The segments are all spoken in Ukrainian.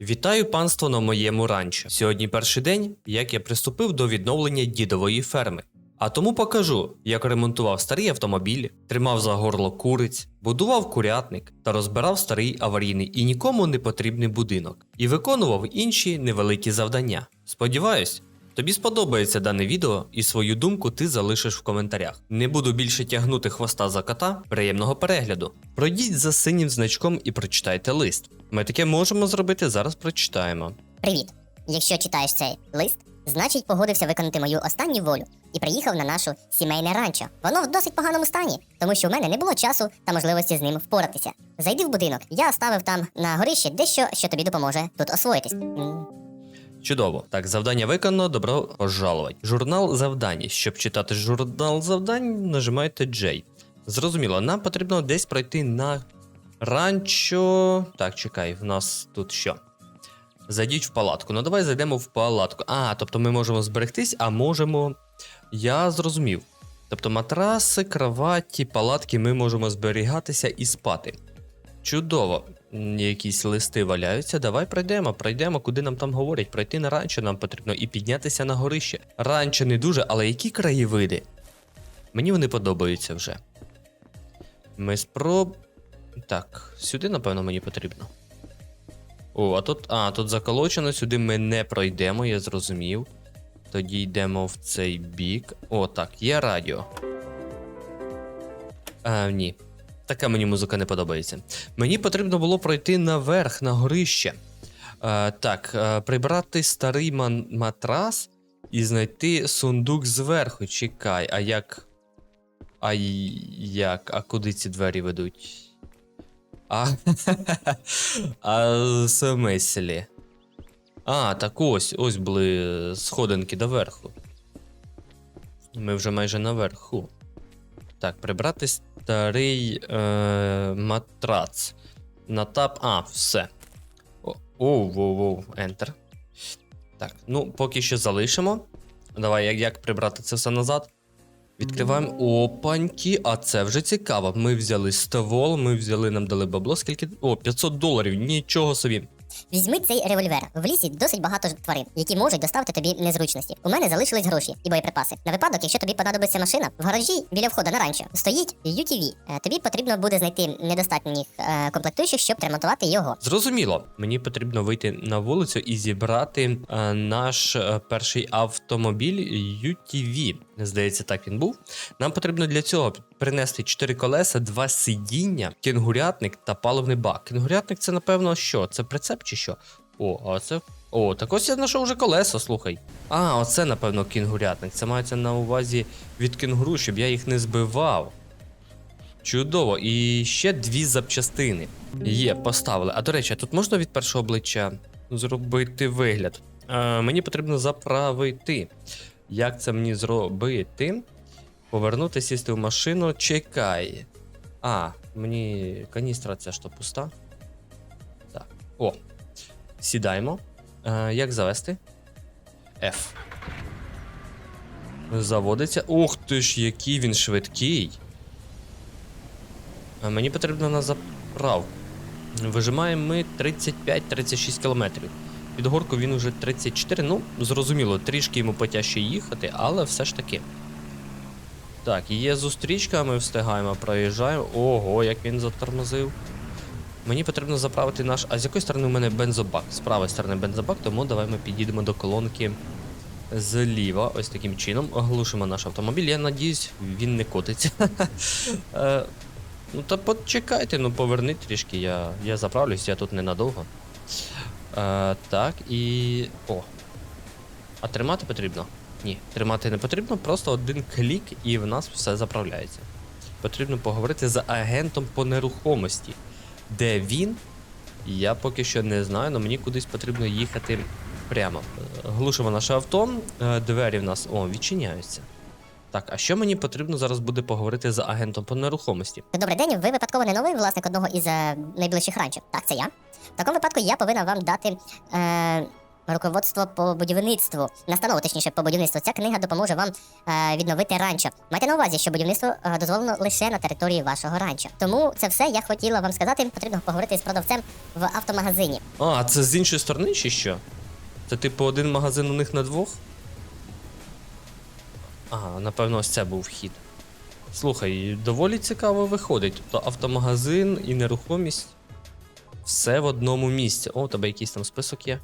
Вітаю панство на моєму ранчо. Сьогодні перший день, як я приступив до відновлення дідової ферми. А тому покажу, як ремонтував старі автомобілі, тримав за горло куриць, будував курятник та розбирав старий аварійний і нікому не потрібний будинок, і виконував інші невеликі завдання. Сподіваюсь, тобі сподобається дане відео і свою думку ти залишиш в коментарях. Не буду більше тягнути хвоста за кота. Приємного перегляду. Пройдіть за синім значком і прочитайте лист. Ми таке можемо зробити, зараз прочитаємо. Привіт! Якщо читаєш цей лист, значить погодився виконати мою останню волю і приїхав на нашу сімейне ранчо. Воно в досить поганому стані, тому що в мене не було часу та можливості з ним впоратися. Зайди в будинок, я оставив там на горищі дещо, що тобі допоможе тут освоїтись. Чудово. Так, завдання виконано, добро пожаловать. Журнал завдань. Щоб читати журнал завдань, нажимайте J. Зрозуміло, нам потрібно десь пройти на ранчо. Так, чекай, в нас тут що? Зайдіть в палатку. Ну давай зайдемо в палатку. А, тобто ми можемо зберегтись, а можемо. Я зрозумів. Тобто матраси, кроваті, палатки ми можемо зберігатися і спати. Чудово. Якісь листи валяються. Давай пройдемо, пройдемо, куди нам там говорять. Пройти на ранчо нам потрібно і піднятися на горище. Ранчо не дуже, але які краєвиди? Мені вони подобаються вже. Ми спроб. Так, сюди, напевно, мені потрібно. О, а тут. А, тут заколочено, сюди ми не пройдемо, я зрозумів. Тоді йдемо в цей бік. О, так, є радіо. А, ні. Така мені музика не подобається. Мені потрібно було пройти наверх, на горище. Е, так, е, прибрати старий матрас і знайти сундук зверху. Чекай, а як. А як? А куди ці двері ведуть? А, а смислі? А, так ось, ось були сходинки доверху. Ми вже майже наверху. Так, прибрати старий е, матрац. На тап. А, все. О, оу, воу, воу, Enter. Так, ну, поки що залишимо. Давай, як, як прибрати це все назад? Відкриваємо. Опаньки, а це вже цікаво. Ми взяли ствол, ми взяли, нам дали бабло. Скільки. О, 500 доларів, нічого собі. Візьми цей револьвер. В лісі досить багато тварин, які можуть доставити тобі незручності. У мене залишились гроші і боєприпаси. На випадок, якщо тобі понадобиться машина, в гаражі біля входу на ранчо стоїть UTV. Е, Тобі потрібно буде знайти недостатніх е, комплектуючих, щоб ремонтувати його. Зрозуміло, мені потрібно вийти на вулицю і зібрати е, наш е, перший автомобіль UTV. Здається, так він був. Нам потрібно для цього принести 4 колеса, 2 сидіння, кенгурятник та паливний бак. Кенгурятник це, напевно, що? Це прицеп чи що? О, а це. О, так ось я знайшов вже колеса, слухай. А, оце, напевно, кінгурятник. Це мається на увазі від кенгуру, щоб я їх не збивав. Чудово, і ще дві запчастини. Є, поставили. А до речі, тут можна від першого обличчя зробити вигляд? Е, мені потрібно заправити. Як це мені зробити? Повернути, сісти в машину. Чекай. А, мені каністра ця то пуста. Так. О. Сідаємо. Е, як завести? F. Заводиться. Ух ти ж, який він швидкий. А Мені потрібно на заправку. Вижимаємо ми 35-36 кілометрів. Під горку він уже 34. Ну, зрозуміло, трішки йому потяжче їхати, але все ж таки. Так, є зустрічка, ми встигаємо, проїжджаємо. Ого, як він затормозив. Мені потрібно заправити наш. А з якої сторони у мене бензобак? З правої сторони бензобак, тому давай ми підійдемо до колонки зліва. Ось таким чином. Оглушимо наш автомобіль. Я надіюсь, він не котиться. Е, Ну та почекайте, ну поверни трішки, я, я заправлюсь, я тут ненадовго. Е, так, і. О. А тримати потрібно? Ні, тримати не потрібно, просто один клік і в нас все заправляється. Потрібно поговорити з агентом по нерухомості. Де він? Я поки що не знаю, але мені кудись потрібно їхати прямо. Глушимо наше авто, е, двері в нас о, відчиняються. Так, а що мені потрібно зараз буде поговорити з агентом по нерухомості? Добрий день, ви випадково не новий власник одного із е, найближчих ранчів. Так, це я. В такому випадку я повинна вам дати е, руководство по будівництву, настанову, точніше, по будівництву. Ця книга допоможе вам е, відновити ранчо. Майте на увазі, що будівництво е, дозволено лише на території вашого ранчо. Тому це все я хотіла вам сказати. Потрібно поговорити з продавцем в автомагазині. А, це з іншої сторони чи що? Це типу один магазин у них на двох? Ага, напевно, ось це був вхід. Слухай, доволі цікаво виходить. Тобто автомагазин і нерухомість. Все в одному місці. О, у тебе якийсь там список є.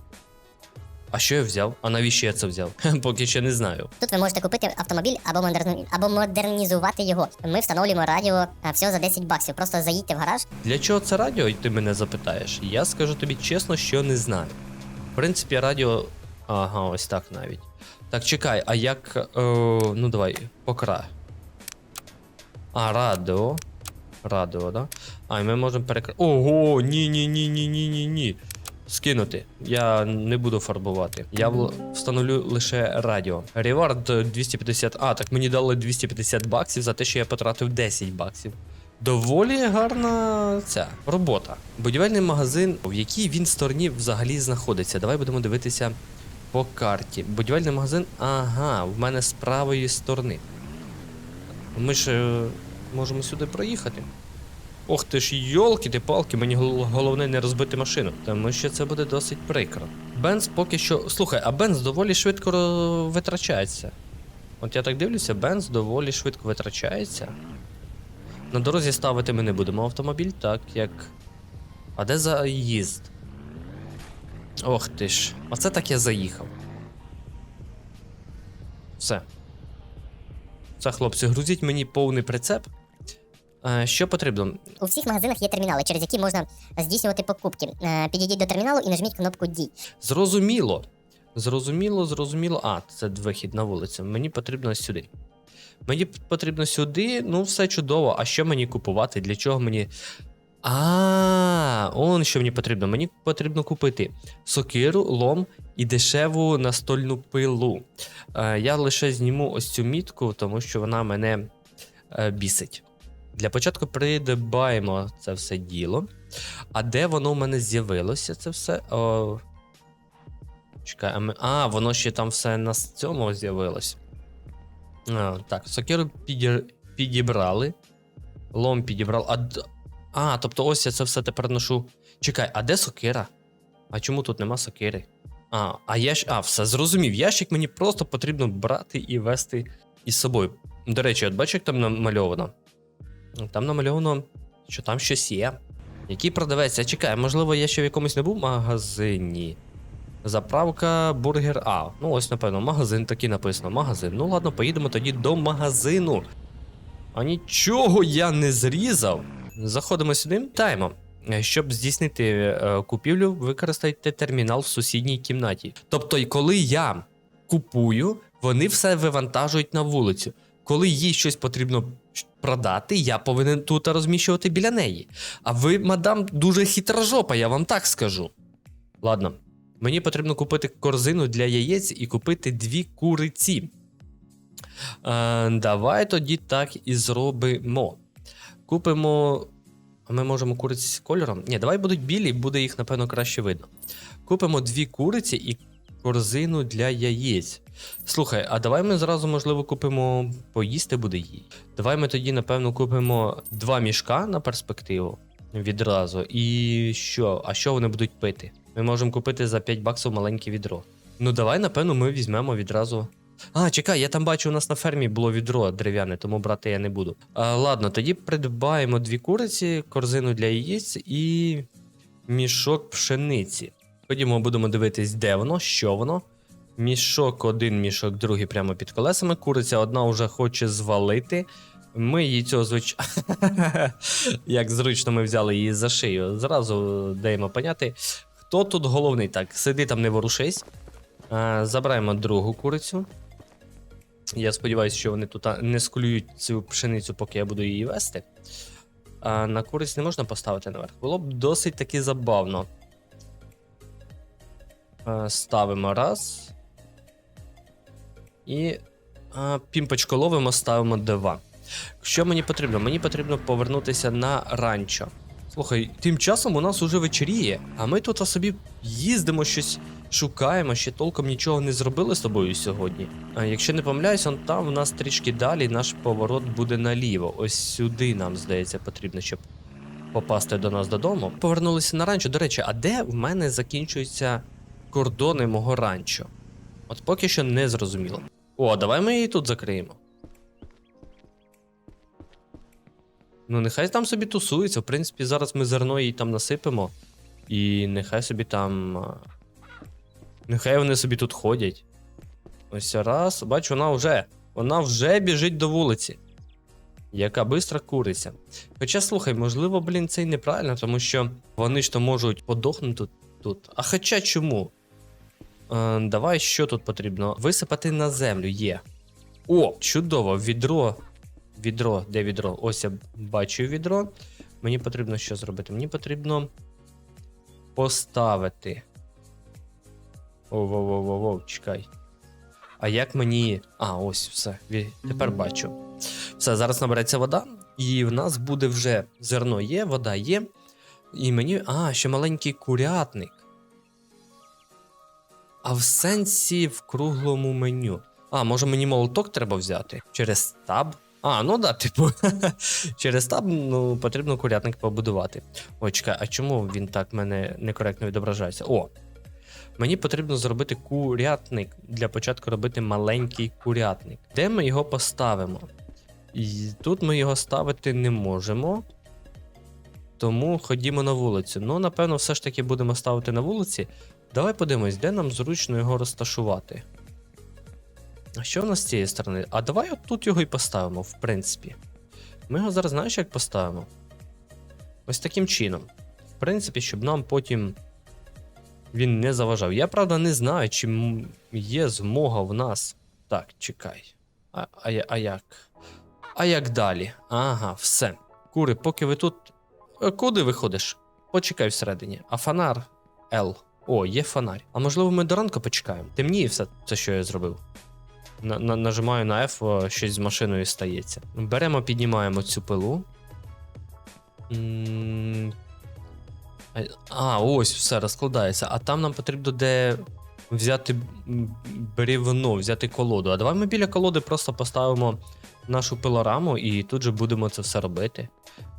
А що я взяв? А навіщо я це взяв? Поки ще не знаю. Тут ви можете купити автомобіль або модерни... або модернізувати його. Ми встановлюємо радіо е, всього за 10 баксів. Просто заїдьте в гараж. Для чого це радіо, і ти мене запитаєш? Я скажу тобі чесно, що не знаю. В принципі, радіо. Ага, ось так навіть. Так, чекай, а як. Е, ну давай, покра. А, радіо. Радіо, да? А, і ми можемо перекр... Ого, ні, ні, ні, ні, ні, ні, ні. Скинути. Я не буду фарбувати. Я встановлю лише радіо. Ревард 250. А, так мені дали 250 баксів за те, що я потратив 10 баксів. Доволі гарна ця робота. Будівельний магазин, в якій він стороні взагалі знаходиться. Давай будемо дивитися по карті. Будівельний магазин, ага, в мене з правої сторони. Ми ж е, можемо сюди проїхати. Ох ти ж йолки ти палки, мені головне не розбити машину, тому що це буде досить прикро. Бенз поки що. Слухай, а бенз доволі швидко витрачається. От я так дивлюся, бенз доволі швидко витрачається. На дорозі ставити ми не будемо автомобіль, так як. А де заїзд? Ох ти ж. Оце так я заїхав. Все. Все, хлопці, грузіть мені повний прицеп. Е, що потрібно? У всіх магазинах є термінали, через які можна здійснювати покупки. Е, Підійдіть до терміналу і нажміть кнопку Дій. Зрозуміло. Зрозуміло, зрозуміло. А, це вихід на вулицю. Мені потрібно сюди. Мені потрібно сюди, ну все чудово. А що мені купувати? Для чого мені. А, он що мені потрібно. Мені потрібно купити сокиру, лом і дешеву настольну пилу. Е, я лише зніму ось цю мітку, тому що вона мене е, бісить. Для початку придбаємо це все діло. А де воно в мене з'явилося? Це все. О... Чекай, а, ми... а, воно ще там все на цьому з'явилось. А, так, сокиру піді... підібрали. Лом підібрали. А, а, тобто ось я це все тепер ношу. Чекай, а де сокира? А чому тут нема сокири? А, а я ж. А, все зрозумів. Ящик мені просто потрібно брати і вести із собою. До речі, от бачиш, як там намальовано? Там намальовано, що там щось є. Який продавець? Я чекаю, можливо, я ще в якомусь не був магазині. Заправка бургер А. Ну, ось, напевно, магазин такий написано. Магазин. Ну ладно, поїдемо тоді до магазину. А нічого я не зрізав. Заходимо сюди, таємо. Щоб здійснити е, купівлю, використайте термінал в сусідній кімнаті. Тобто, коли я купую, вони все вивантажують на вулицю. Коли їй щось потрібно продати, я повинен тут розміщувати біля неї. А ви, мадам, дуже хитрожопа, я вам так скажу. Ладно, мені потрібно купити корзину для яєць і купити дві куриці. Е, давай тоді так і зробимо. Купимо. А ми можемо куриці кольором? Ні, давай будуть білі, буде їх, напевно, краще видно. Купимо дві куриці і корзину для яєць. Слухай, а давай ми зразу, можливо, купимо поїсти буде їй. Давай ми тоді, напевно, купимо два мішка на перспективу відразу. І що? А що вони будуть пити? Ми можемо купити за 5 баксів маленьке відро. Ну давай, напевно, ми візьмемо відразу. А, чекай, я там бачу, у нас на фермі було відро дерев'яне, тому брати я не буду. А, ладно, тоді придбаємо дві куриці, корзину для яєць і мішок пшениці. Ходімо, будемо дивитись, де воно, що воно. Мішок один, мішок другий прямо під колесами. Куриця одна вже хоче звалити. Ми її цього звич... Як зручно ми взяли її за шию. Зразу даємо поняти, хто тут головний. Так, сиди там, не ворушись. Забираємо другу курицю. Я сподіваюся, що вони тут не склюють цю пшеницю, поки я буду її вести. А на куриць не можна поставити наверх. Було б досить таки забавно. Ставимо раз. І а, пімпочку ловимо, ставимо два. Що мені потрібно? Мені потрібно повернутися на ранчо. Слухай, тим часом у нас уже вечеріє, а ми тут собі їздимо щось шукаємо, ще толком нічого не зробили з тобою сьогодні. А якщо не помиляюсь, он там у нас трішки далі наш поворот буде наліво. Ось сюди нам, здається, потрібно, щоб попасти до нас додому. Повернулися на ранчо. До речі, а де в мене закінчуються кордони мого ранчо? От поки що не зрозуміло. О, давай ми її тут закриємо. Ну, нехай там собі тусується. В принципі, зараз ми зерно їй там насипемо. І нехай собі там. Нехай вони собі тут ходять. Ось раз. Бач, вона вже. Вона вже біжить до вулиці. Яка бистра куриця. Хоча, слухай, можливо, блін, це й неправильно, тому що вони ж то можуть подохнути тут. А хоча чому? Е, давай, що тут потрібно? Висипати на землю є. О, чудово, відро. Відро, де відро? Ось я бачу відро. Мені потрібно що зробити? Мені потрібно поставити. Воу-воу-воу-воу, чекай. А як мені. А, ось все. Тепер бачу. Все, зараз набереться вода, і в нас буде вже зерно є, вода є. І мені. А, ще маленький курятник. А в сенсі в круглому меню. А, може мені молоток треба взяти? Через таб? А, ну да, типу. Через таб ну, потрібно курятник побудувати. Ой, чекай, а чому він так мене некоректно відображається? О! Мені потрібно зробити курятник. Для початку робити маленький курятник. Де ми його поставимо? І тут ми його ставити не можемо. Тому ходімо на вулицю. Ну, напевно, все ж таки будемо ставити на вулиці. Давай подивимось, де нам зручно його розташувати. А що в нас з цієї сторони? А давай от тут його і поставимо, в принципі. Ми його зараз знаєш, як поставимо? Ось таким чином. В принципі, щоб нам потім він не заважав. Я правда не знаю, чи є змога в нас. Так, чекай. А, а, а як? А як далі? Ага, все. Кури, поки ви тут. Е, Куди виходиш? Почекай всередині. А фонар Л. О, є фонарь. А можливо, ми до ранку почекаємо. Темніє все це, що я зробив. На, на, нажимаю на F, щось з машиною стається. Беремо, піднімаємо цю пилу. А, ось все розкладається. А там нам потрібно де взяти брівно, взяти колоду. А давай ми біля колоди просто поставимо нашу пилораму і тут же будемо це все робити.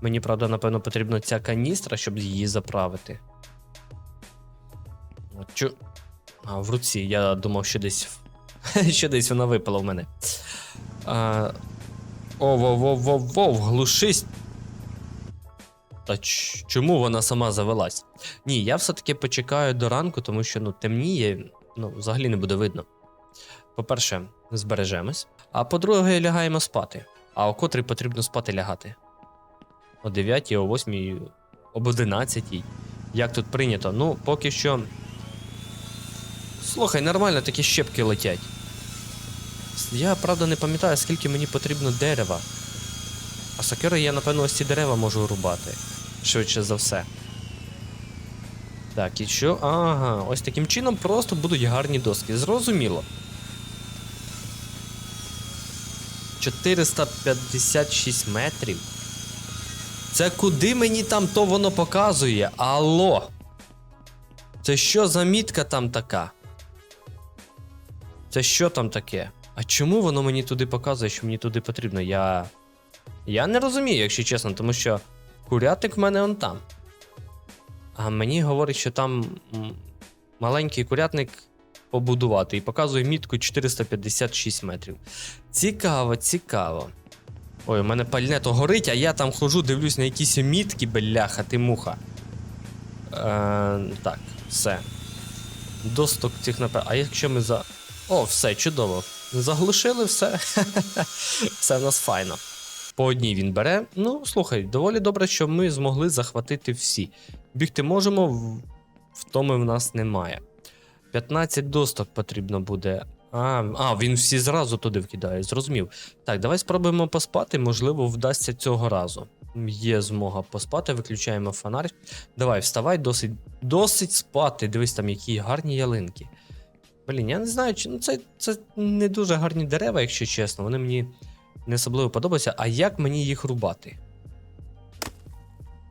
Мені, правда, напевно, потрібна ця каністра, щоб її заправити. Чу... А, в руці, я думав, що десь. що десь вона випала в мене. А... О, во, во, во, во, глушись. Та чому вона сама завелась? Ні, я все-таки почекаю до ранку, тому що ну, темніє, ну, взагалі не буде видно. По-перше, збережемось. А по-друге, лягаємо спати. А о котрій потрібно спати лягати? О 9, о 8, об 11. Як тут прийнято? Ну, поки що. Слухай, нормально такі щепки летять. Я правда не пам'ятаю, скільки мені потрібно дерева. А сокири я, напевно, ось ці дерева можу рубати. Швидше за все. Так, і що? Ага, ось таким чином просто будуть гарні доски. Зрозуміло. 456 метрів. Це куди мені там то воно показує? Алло. Це що за мітка там така? Це що там таке? А чому воно мені туди показує, що мені туди потрібно? Я. Я не розумію, якщо чесно, тому що курятик в мене он там. А мені говорить, що там маленький курятник побудувати і показує мітку 456 метрів. Цікаво, цікаво. Ой, у мене пальне то горить, а я там хожу, дивлюсь на якісь мітки, бляха, ти муха. Е, так, все. Доступ цих напев. А якщо ми за. О, все, чудово. Заглушили все. все в нас файно. По одній він бере. Ну, слухай, доволі добре, що ми змогли захватити всі. Бігти можемо, втоми в нас немає. 15 досток потрібно буде. А, а, він всі зразу туди вкидає, зрозумів. Так, давай спробуємо поспати, можливо, вдасться цього разу. Є змога поспати, виключаємо фонарь. Давай, вставай, досить, досить спати. Дивись там, які гарні ялинки. Блін, я не знаю, чи ну це, це не дуже гарні дерева, якщо чесно. Вони мені не особливо подобаються. А як мені їх рубати?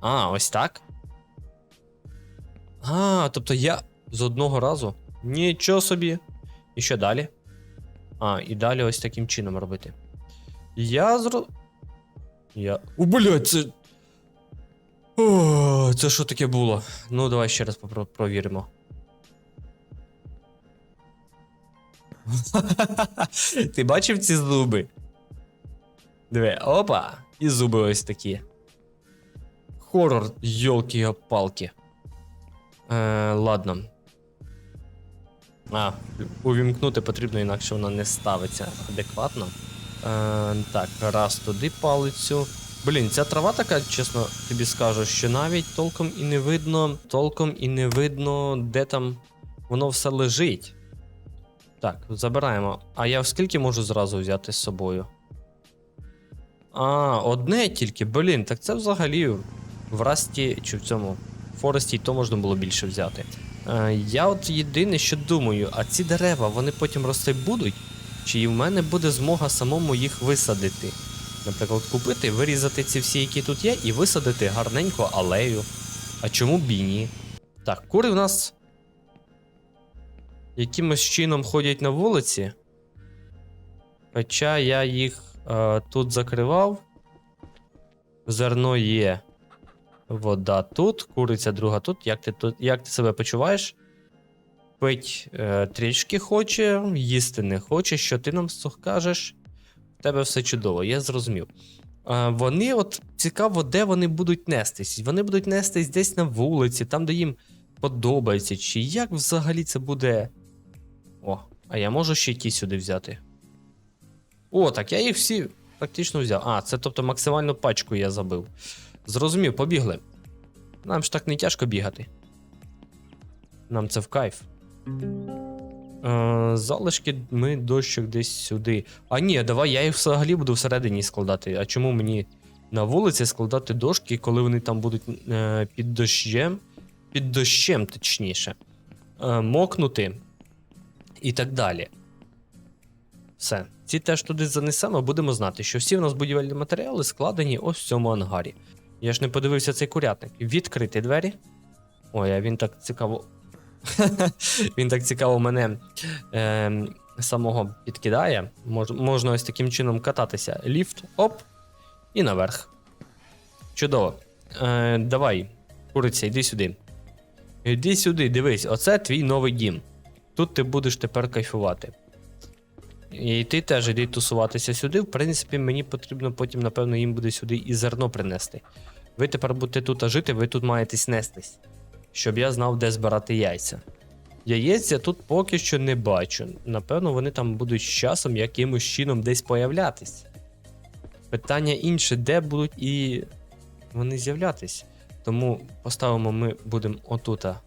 А, ось так. А, тобто я з одного разу. Нічого собі. І що далі? А, і далі ось таким чином робити. Я зро. Я. О, блядь, це. О, це що таке було? Ну, давай ще раз провіримо. Ти бачив ці зуби? Диви, опа! І зуби ось такі. Хорор, йолки палки Е, ладно. А, увімкнути потрібно, інакше вона не ставиться адекватно. Е, так, раз туди палицю. Блін, ця трава така, чесно тобі скажу, що навіть толком і не видно, толком і не видно, де там воно все лежить. Так, забираємо. А я скільки можу зразу взяти з собою? А, одне тільки, блін, так це взагалі в Расті чи в цьому Форесті то можна було більше взяти. Е, я от єдине, що думаю, а ці дерева вони потім рости будуть? Чи і в мене буде змога самому їх висадити? Наприклад, купити, вирізати ці всі, які тут є, і висадити гарненько алею. А чому б і ні? Так, кури в нас якимось чином ходять на вулиці. Хоча я їх тут закривав. Зерно є. Вода тут, куриця друга тут. Як ти тут як ти себе почуваєш? Пить е, трішки хоче, їсти не хоче. Що ти нам кажеш? В тебе все чудово, я зрозумів. Е, вони, от цікаво, де вони будуть нестись. Вони будуть нестись десь на вулиці, там, де їм подобається. Чи як взагалі це буде. О, а я можу ще ті сюди взяти. О, так я їх всі практично взяв. А, це тобто максимальну пачку я забив. Зрозумів, побігли. Нам ж так не тяжко бігати. Нам це в кайф. Е, залишки ми дощок десь сюди. А ні, давай я їх взагалі буду всередині складати. А чому мені на вулиці складати дошки, коли вони там будуть е, під дощем? Під дощем, точніше. Е, мокнути і так далі. Все. Ці теж туди занесемо, будемо знати, що всі в нас будівельні матеріали складені ось в цьому ангарі. Я ж не подивився цей курятник. Відкрити двері. Ой, а він так цікаво. він так цікаво мене е, самого підкидає. Мож, можна ось таким чином кататися. Ліфт, оп, і наверх. Чудово. Е, давай, куриця, йди сюди. Йди сюди, дивись, оце твій новий дім. Тут ти будеш тепер кайфувати. І ти теж іди тусуватися сюди. В принципі, мені потрібно потім, напевно, їм буде сюди і зерно принести. Ви тепер будете тут жити, ви тут маєтесь нестись, щоб я знав, де збирати яйця. Яєць я тут поки що не бачу. Напевно, вони там будуть з часом якимось чином десь появлятись. Питання інше, де будуть і вони з'являтись. Тому поставимо ми будемо отута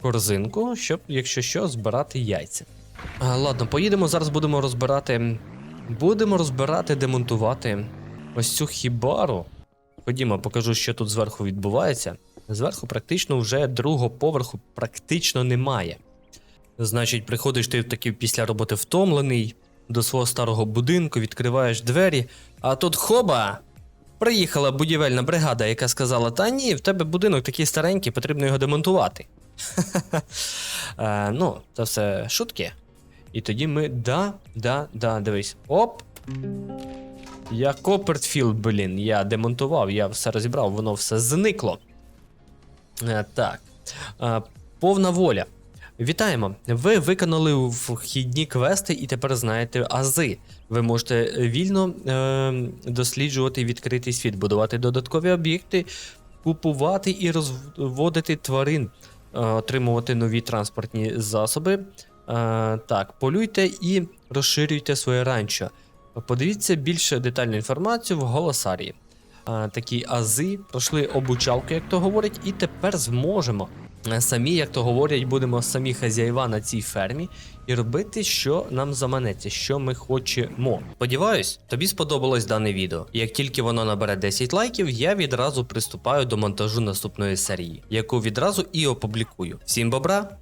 корзинку, щоб, якщо що, збирати яйця. Ладно, поїдемо. Зараз будемо розбирати. Будемо розбирати, демонтувати ось цю хібару. Ходімо, покажу, що тут зверху відбувається. Зверху практично вже другого поверху практично немає. Значить, приходиш ти такий після роботи втомлений до свого старого будинку, відкриваєш двері, а тут хоба! Приїхала будівельна бригада, яка сказала: Та ні, в тебе будинок такий старенький, потрібно його демонтувати. Е, ну, це все шутки. І тоді ми. Да, да, да, дивись. Оп! Я Копертфілд, блін, я демонтував, я все розібрав, воно все зникло. Е, так. Е, повна воля. Вітаємо! Ви виконали вхідні квести і тепер знаєте ази. Ви можете вільно е, досліджувати відкритий світ, будувати додаткові об'єкти, купувати і розводити тварин, е, отримувати нові транспортні засоби. Е, так, полюйте і розширюйте своє ранчо. Подивіться більше детальну інформацію в голосарії. Е, такі ази пройшли обучалку, як то говорять, і тепер зможемо. е, Самі, як то говорять, будемо самі хазяїва на цій фермі і робити, що нам заманеться, що ми хочемо. Сподіваюсь, тобі сподобалось дане відео. Як тільки воно набере 10 лайків, я відразу приступаю до монтажу наступної серії, яку відразу і опублікую. Всім бобра!